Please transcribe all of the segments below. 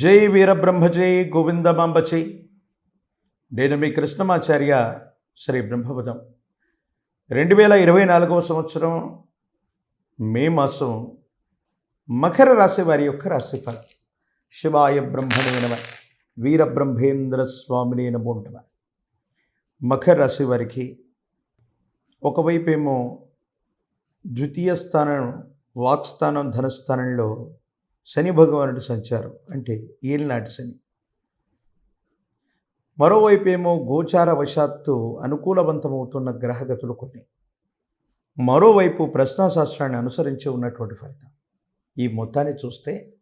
జై వీరబ్రహ్మజై గోవిందమాంబచై నేను మీ కృష్ణమాచార్య శ్రీ బ్రహ్మపదం. రెండు వేల ఇరవై నాలుగవ సంవత్సరం మే మాసం మకర రాశి వారి యొక్క రాశిఫలం. శివాయ బ్రహ్మణే నమ వీరబ్రహ్మేంద్ర స్వామినే నమో నమ. మకర రాశి వారికి ఒకవైపేమో ద్వితీయ స్థానం వాక్స్థానం ధనస్థానంలో శని భగవానుడి సంచారం అంటే ఏలినాటి శని. మరోవైపు ఏమో గోచార వశాత్తు అనుకూలవంతమవుతున్న గ్రహగతులు కొన్ని. మరోవైపు ప్రశ్నాశాస్త్రాన్ని అనుసరించి ఉన్నటువంటి ఫలితం. ఈ మొత్తాన్ని చూస్తే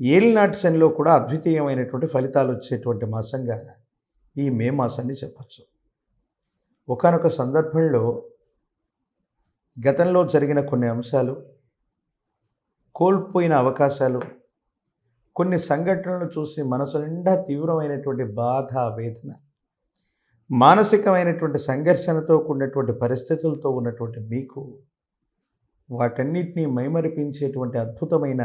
ఏలినాటి శనిలో కూడా అద్వితీయమైనటువంటి ఫలితాలు వచ్చేటువంటి మాసంగా ఈ మే మాసాన్ని చెప్పచ్చు. ఒకనొక సందర్భంలో గతంలో జరిగిన కొన్ని అంశాలు కోల్పోయిన అవకాశాలు కొన్ని సంఘటనలు చూసి మనసు నిండా తీవ్రమైనటువంటి బాధ వేదన మానసికమైనటువంటి సంఘర్షణతో కూడినటువంటి పరిస్థితులతో ఉన్నటువంటి మీకు వాటన్నిటినీ మైమరిపించేటువంటి అద్భుతమైన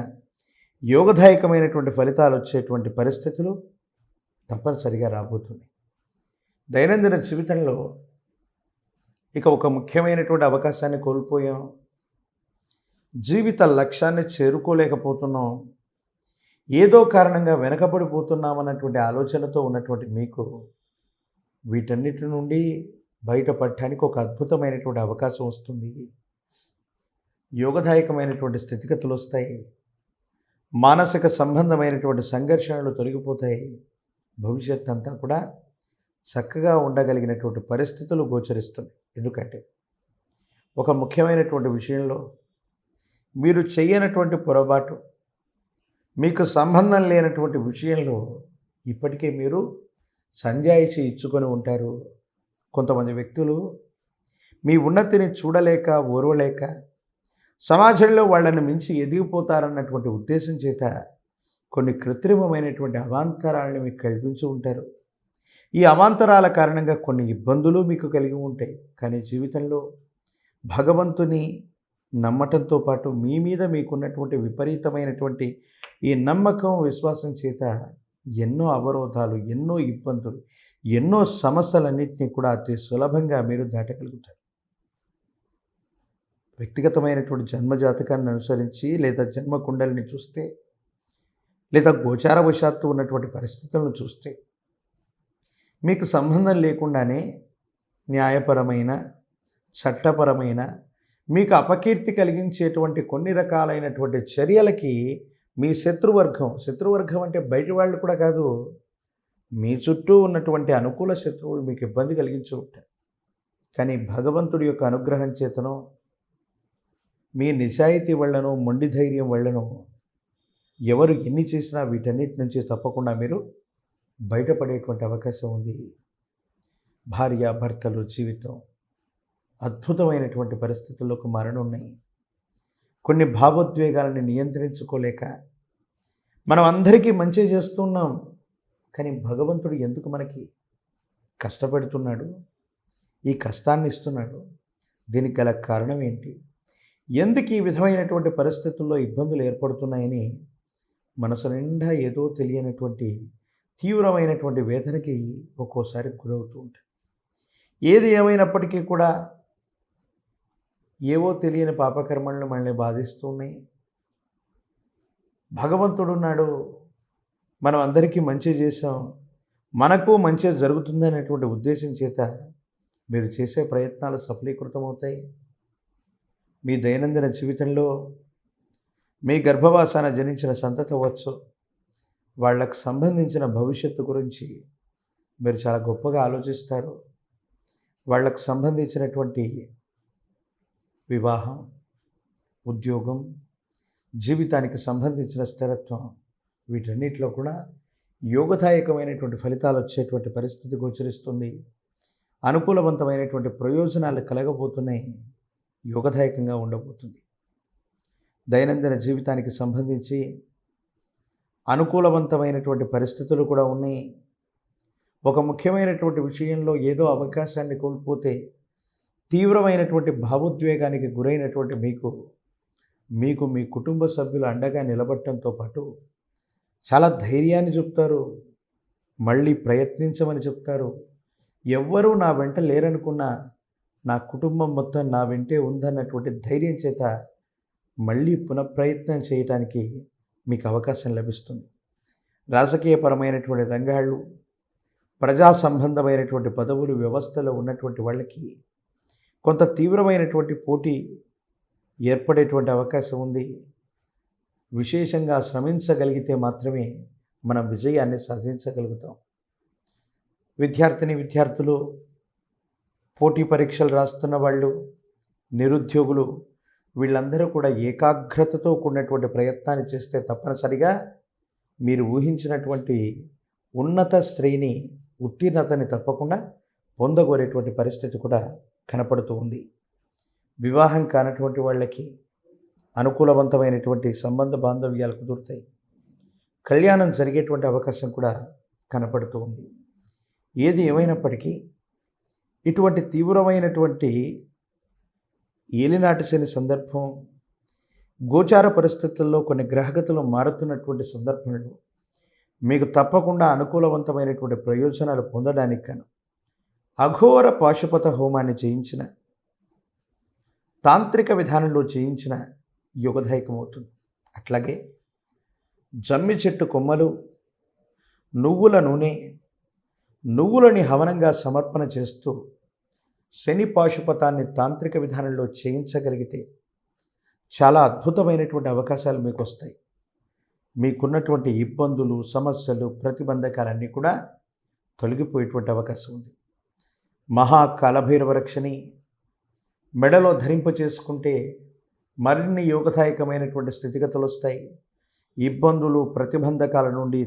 యోగదాయకమైనటువంటి ఫలితాలు వచ్చేటువంటి పరిస్థితులు తప్పనిసరిగా రాబోతుంది దైనందిన జీవితంలో ఇక ఒక ముఖ్యమైనటువంటి అవకాశాన్ని కోల్పోయాం. జీవిత లక్ష్యాన్ని చేరుకోలేకపోతున్నాం. ఏదో కారణంగా వెనకబడిపోతున్నామన్నటువంటి ఆలోచనతో ఉన్నటువంటి మీకు వీటన్నిటి నుండి బయటపడటానికి ఒక అద్భుతమైనటువంటి అవకాశం వస్తుంది. యోగదాయకమైనటువంటి స్థితిగతులు వస్తాయి. మానసిక సంబంధమైనటువంటి సంఘర్షణలు తొలగిపోతాయి. భవిష్యత్ అంతా కూడా చక్కగా ఉండగలిగినటువంటి పరిస్థితులు గోచరిస్తుంది ఎందుకంటే ఒక ముఖ్యమైనటువంటి విషయంలో మీరు చేయనటువంటి పొరపాటు మీకు సంబంధం లేనటువంటి విషయంలో ఇప్పటికే మీరు సంజాయిషి ఇచ్చుకొని ఉంటారు. కొంతమంది వ్యక్తులు మీ ఉన్నతిని చూడలేక ఓర్వలేక సమాజంలో వాళ్ళని మించి ఎదిగిపోతారన్నటువంటి ఉద్దేశం చేత కొన్ని కృత్రిమమైనటువంటి అవాంతరాలను మీకు కల్పించి ఉంటారు. ఈ అవాంతరాల కారణంగా కొన్ని ఇబ్బందులు మీకు కలిగి ఉంటాయి. కానీ జీవితంలో భగవంతుని నమ్మటంతో పాటు మీ మీద మీకున్నటువంటి విపరీతమైనటువంటి ఈ నమ్మకం విశ్వాసం చేత ఎన్నో అవరోధాలు ఎన్నో ఇబ్బందులు ఎన్నో సమస్యలన్నింటినీ కూడా అతి సులభంగా మీరు దాటగలుగుతారు. వ్యక్తిగతమైనటువంటి జన్మజాతకాన్ని అనుసరించి లేదా జన్మ కుండలిని చూస్తే లేదా గోచారవశాత్తు ఉన్నటువంటి పరిస్థితులను చూస్తే మీకు సంబంధం లేకుండానే న్యాయపరమైన చట్టపరమైన మీకు అపకీర్తి కలిగించేటువంటి కొన్ని రకాలైనటువంటి చర్యలకి మీ శత్రువర్గం శత్రువర్గం అంటే బయట వాళ్ళు కూడా కాదు మీ చుట్టూ ఉన్నటువంటి అనుకూల శత్రువులు మీకు ఇబ్బంది కలిగించి ఉంటారు. కానీ భగవంతుడి యొక్క అనుగ్రహం చేతనో మీ నిజాయితీ వల్లనో మొండి ధైర్యం వల్లనో ఎవరు ఎన్ని చేసినా వీటన్నిటి నుంచి తప్పకుండా మీరు బయటపడేటువంటి అవకాశం ఉంది. భార్య భర్తలు జీవితం అద్భుతమైనటువంటి పరిస్థితుల్లోకి మారనున్నాయి కొన్ని భావోద్వేగాలని నియంత్రించుకోలేక మనం అందరికీ మంచి చేస్తున్నాం కానీ భగవంతుడు ఎందుకు మనకి కష్టపెడుతున్నాడు? ఈ కష్టాన్ని ఇస్తున్నాడు? దీనికి గల కారణం ఏంటి? ఎందుకు ఈ విధమైనటువంటి పరిస్థితుల్లో ఇబ్బందులు ఏర్పడుతున్నాయని మనసు నిండా ఏదో తెలియనటువంటి తీవ్రమైనటువంటి వేదనకి ఒక్కోసారి గురవుతూ ఉంటాయి. ఏది ఏమైనప్పటికీ కూడా ఏవో తెలియని పాపకర్మలను మనల్ని బాధిస్తున్నాయి. భగవంతుడున్నాడు. మనం అందరికీ మంచి చేసాం మనకు మంచి జరుగుతుందనేటువంటి ఉద్దేశం చేత మీరు చేసే ప్రయత్నాలు సఫలీకృతమవుతాయి. మీ దైనందిన జీవితంలో మీ గర్భవాసాన జనించిన సంతత వచ్చు వాళ్ళకు సంబంధించిన భవిష్యత్తు గురించి మీరు చాలా గొప్పగా ఆలోచిస్తారు. వాళ్ళకు సంబంధించినటువంటి వివాహం ఉద్యోగం జీవితానికి సంబంధించిన స్థిరత్వం వీటన్నిటిలో కూడా యోగదాయకమైనటువంటి ఫలితాలు వచ్చేటువంటి పరిస్థితి గోచరిస్తుంది. అనుకూలవంతమైనటువంటి ప్రయోజనాలు కలగబోతున్నాయి. యోగదాయకంగా ఉండబోతుంది. దైనందిన జీవితానికి సంబంధించి అనుకూలవంతమైనటువంటి పరిస్థితులు కూడా ఉన్నాయి. ఒక ముఖ్యమైనటువంటి విషయంలో ఏదో అవకాశాన్ని కోల్పోతే తీవ్రమైనటువంటి భావోద్వేగానికి గురైనటువంటి మీకు మీకు మీ కుటుంబ సభ్యులు అండగా నిలబడటంతో పాటు చాలా ధైర్యాన్ని చెప్తారు. మళ్ళీ ప్రయత్నించమని చెప్తారు. ఎవ్వరూ నా వెంట లేరనుకున్నా నా కుటుంబం మొత్తం నా వెంటే ఉందన్నటువంటి ధైర్యం చేత మళ్ళీ పునఃప్రయత్నం చేయటానికి మీకు అవకాశం లభిస్తుంది. రాజకీయపరమైనటువంటి రంగాళ్ళు ప్రజా సంబంధమైనటువంటి పదవులు వ్యవస్థలో ఉన్నటువంటి వాళ్ళకి కొంత తీవ్రమైనటువంటి పోటీ ఏర్పడేటువంటి అవకాశం ఉంది. విశేషంగా శ్రమించగలిగితే మాత్రమే మనం విజయాన్ని సాధించగలుగుతాం. విద్యార్థిని విద్యార్థులు పోటీ పరీక్షలు రాస్తున్న వాళ్ళు నిరుద్యోగులు వీళ్ళందరూ కూడా ఏకాగ్రతతో కూడినటువంటి ప్రయత్నాన్ని చేస్తే తప్పనిసరిగా మీరు ఊహించినటువంటి ఉన్నత శ్రేణి ఉత్తీర్ణతని తప్పకుండా పొందగోరేటువంటి పరిస్థితి కూడా కనపడుతూ ఉంది. వివాహం కానటువంటి వాళ్ళకి అనుకూలవంతమైనటువంటి సంబంధ బాంధవ్యాలు కుదురుతాయి. కళ్యాణం జరిగేటువంటి అవకాశం కూడా కనపడుతూ ఉంది. ఏది ఏమైనప్పటికీ ఇటువంటి తీవ్రమైనటువంటి ఏలినాటిసని సందర్భం గోచార పరిస్థితుల్లో కొన్ని గ్రహగతులు మారుతున్నటువంటి సందర్భంలో మీకు తప్పకుండా అనుకూలవంతమైనటువంటి ప్రయోజనాలు పొందడానికి కాను అఘోర పాశుపత హోమాన్ని చేయించిన తాంత్రిక విధానంలో చేయించిన యుగదాయకమవుతుంది. అట్లాగే జమ్మి చెట్టు కొమ్మలు నువ్వుల నూనె నువ్వులని హవనంగా సమర్పణ చేస్తూ శని పాశుపతాన్ని తాంత్రిక విధానంలో చేయించగలిగితే చాలా అద్భుతమైనటువంటి అవకాశాలు మీకు వస్తాయి మీకున్నటువంటి ఇబ్బందులు సమస్యలు ప్రతిబంధకాలన్నీ కూడా తొలగిపోయేటువంటి అవకాశం ఉంది. మహాకాలభైరవరక్షని మెడలో ధరింప చేసుకుంటే మరిన్ని యోగదాయకమైనటువంటి స్థితిగతులు వస్తాయి. ఇబ్బందులు ప్రతిబంధకాల నుండి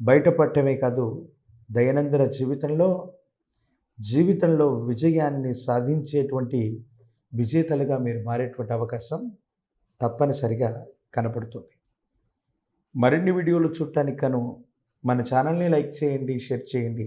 బయటపడటమే కాదు దైనందిన జీవితంలో జీవితంలో విజయాన్ని సాధించేటువంటి విజేతలుగా మీరు మారేటువంటి అవకాశం తప్పనిసరిగా కనపడుతుంది. మరిన్ని వీడియోలు చూడటానికి కను మన ఛానల్ని లైక్ చేయండి షేర్ చేయండి.